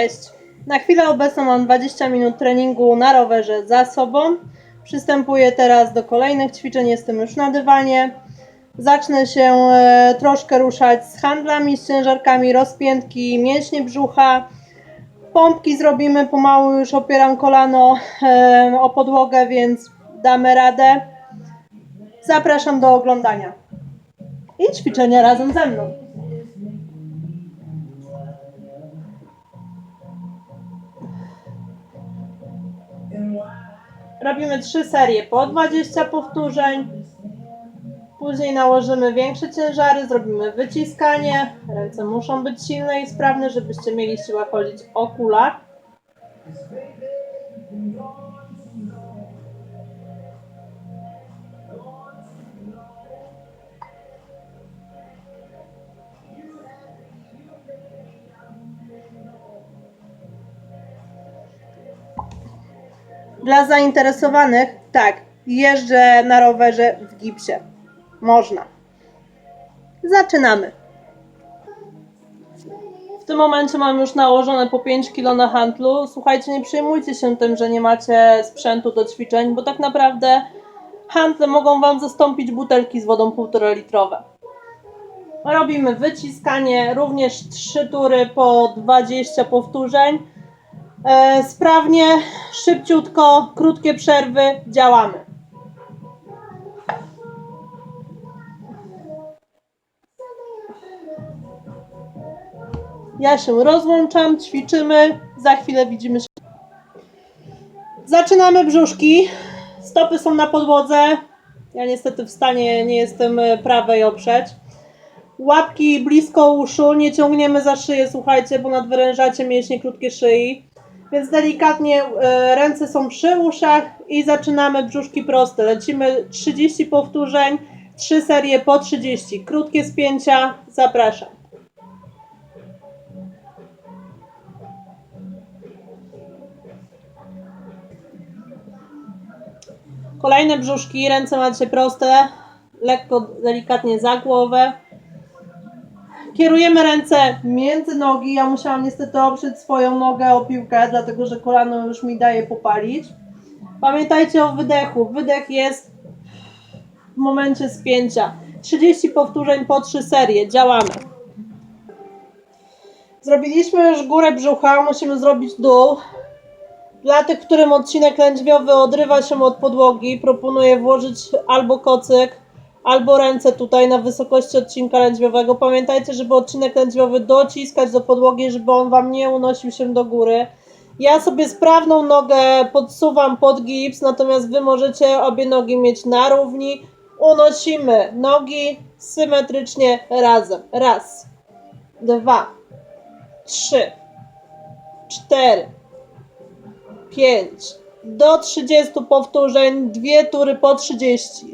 Cześć. Na chwilę obecną mam 20 minut treningu na rowerze za sobą. Przystępuję teraz do kolejnych ćwiczeń, jestem już na dywanie. Zacznę się e, troszkę ruszać z handlami, z ciężarkami, rozpiętki, mięśnie brzucha. Pompki zrobimy pomału, już opieram kolano e, o podłogę, więc damy radę. Zapraszam do oglądania i ćwiczenia razem ze mną. Robimy trzy serie po 20 powtórzeń. Później nałożymy większe ciężary, zrobimy wyciskanie. Ręce muszą być silne i sprawne, żebyście mieli siłę chodzić o kulach. Dla zainteresowanych, tak, jeżdżę na rowerze w gipsie. Można. Zaczynamy. W tym momencie mam już nałożone po 5 kg na handlu. Słuchajcie, nie przejmujcie się tym, że nie macie sprzętu do ćwiczeń, bo tak naprawdę handle mogą Wam zastąpić butelki z wodą 1,5 litrowe. Robimy wyciskanie, również 3 tury po 20 powtórzeń. E, sprawnie, szybciutko, krótkie przerwy, działamy. Ja się rozłączam, ćwiczymy, za chwilę widzimy się. Zaczynamy brzuszki. Stopy są na podłodze. Ja niestety w stanie nie jestem e, prawej oprzeć. Łapki blisko uszu, nie ciągniemy za szyję, słuchajcie, bo nadwyrężacie mięśnie krótkie szyi. Więc delikatnie e, ręce są przy uszach i zaczynamy brzuszki proste. Lecimy 30 powtórzeń, 3 serie po 30. Krótkie spięcia, zapraszam. Kolejne brzuszki, ręce macie proste, lekko, delikatnie za głowę. Kierujemy ręce między nogi. Ja musiałam niestety oprzeć swoją nogę o piłkę, dlatego że kolano już mi daje popalić. Pamiętajcie o wydechu. Wydech jest w momencie spięcia. 30 powtórzeń po 3 serie. Działamy. Zrobiliśmy już górę brzucha, musimy zrobić dół. Dla tych, którym odcinek lędźwiowy odrywa się od podłogi, proponuję włożyć albo kocyk, albo ręce tutaj na wysokości odcinka lędźwiowego. Pamiętajcie, żeby odcinek lędźwiowy dociskać do podłogi, żeby on Wam nie unosił się do góry. Ja sobie sprawną nogę podsuwam pod gips, natomiast Wy możecie obie nogi mieć na równi. Unosimy nogi symetrycznie razem. Raz, dwa, trzy, cztery, 5 do 30 powtórzeń, dwie tury po 30.